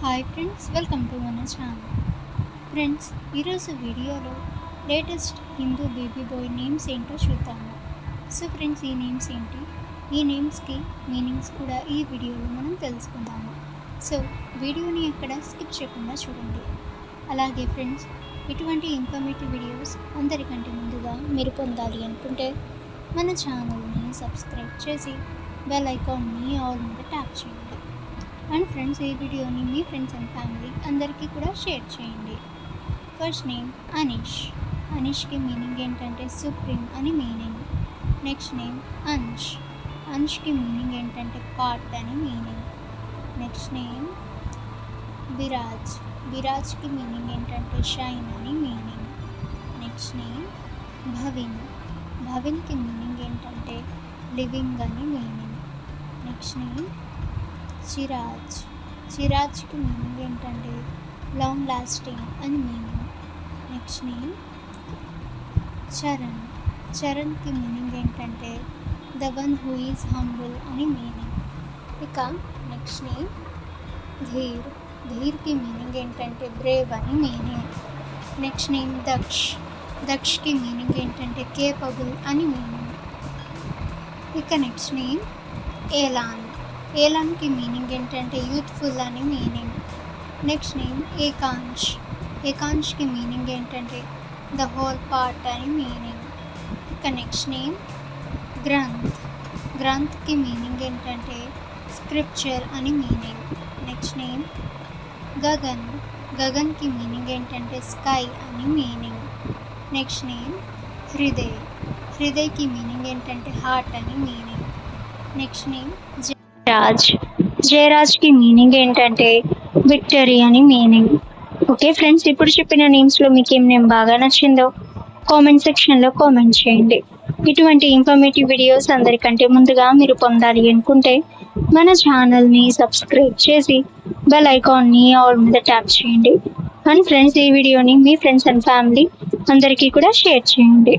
Hi friends welcome to మన channel friends ఈరోజు వీడియోలో latest Hindu baby boy names ఏంటో చూద్దాము సో ఫ్రెండ్స్ ఈ నేమ్స్ ఏంటి? ఈ నేమ్స్కి మీనింగ్స్ కూడా ఈ వీడియోలో మనం తెలుసుకుందాము సో వీడియోని ఎక్కడ స్కిప్ చేయకుండా చూడండి. అలాగే ఫ్రెండ్స్ ఇటువంటి ఇన్ఫర్మేటివ్ వీడియోస్ అందరికంటే ముందుగా మీరు పొందాలి అనుకుంటే మన ఛానల్ని సబ్స్క్రైబ్ చేసి బెల్ ఐకాన్ని ఆల్ మీద ట్యాప్ చేయండి. అండ్ ఫ్రెండ్స్ ఈ వీడియోని మీ ఫ్రెండ్స్ అండ్ ఫ్యామిలీ అందరికీ కూడా షేర్ చేయండి. First name Anish. అనీష్కి మీనింగ్ ఏంటంటే సుప్రీం అని meaning. Next name Ansh. అంష్కి meaning ఏంటంటే పార్ట్ అని meaning. Next name Viraj. విరాజ్కి meaning ఏంటంటే షైన్ అని meaning. Next name Bhavin. భవిన్కి meaning ఏంటంటే లివింగ్ అని meaning. Next name Chiraj. చిరాజ్కి meaning ఏంటంటే లాంగ్ లాస్టింగ్ అని మీనింగ్ నెక్స్ట్ నేమ్ చరణ్. చరణ్కి మీనింగ్ ఏంటంటే the one who is humble అని మీనింగ్ ఇక నెక్స్ట్ నేమ్ ధీర్. ధీర్కి మీనింగ్ ఏంటంటే బ్రేవ్ అని మీనింగ్ నెక్స్ట్ నేమ్ దక్ష్ దక్షకి మీనింగ్ ఏంటంటే కేపబుల్ అని మీనింగ్ ఇక నెక్స్ట్ నేమ్ ఏలాన్. ఏలాన్కి మీనింగ్ ఏంటంటే యూత్ఫుల్ అని meaning. Next name Ekansh. ఏకాంష్కి meaning ఏంటంటే ద హోల్ పార్ట్ అని మీనింగ్. ఇక నెక్స్ట్ నేమ్ గ్రంథ్. గ్రంథ్కి మీనింగ్ ఏంటంటే స్క్రిప్చర్ అని meaning. Next name Gagan. గగన్కి meaning ఏంటంటే స్కై అని meaning. Next name Hriday. హృదయ్కి meaning ఏంటంటే హార్ట్ అని మీనింగ్. నెక్స్ట్ నేమ్ జయరాజ్ జయరాజ్కి మీనింగ్ ఏంటంటే విక్టరీ అని మీనింగ్ ఓకే ఫ్రెండ్స్ ఇప్పుడు చెప్పిన నేమ్స్లో మీకు ఏం నేమ్ బాగా నచ్చిందో కామెంట్ సెక్షన్లో కామెంట్ చేయండి. ఇటువంటి ఇన్ఫర్మేటివ్ వీడియోస్ అందరికంటే ముందుగా మీరు పొందాలి అనుకుంటే మన ఛానల్ని సబ్స్క్రైబ్ చేసి బెల్ ఐకాన్ని ఆల్ మీద ట్యాప్ చేయండి. అండ్ ఫ్రెండ్స్ ఈ వీడియోని మీ ఫ్రెండ్స్ అండ్ ఫ్యామిలీ అందరికీ కూడా షేర్ చేయండి.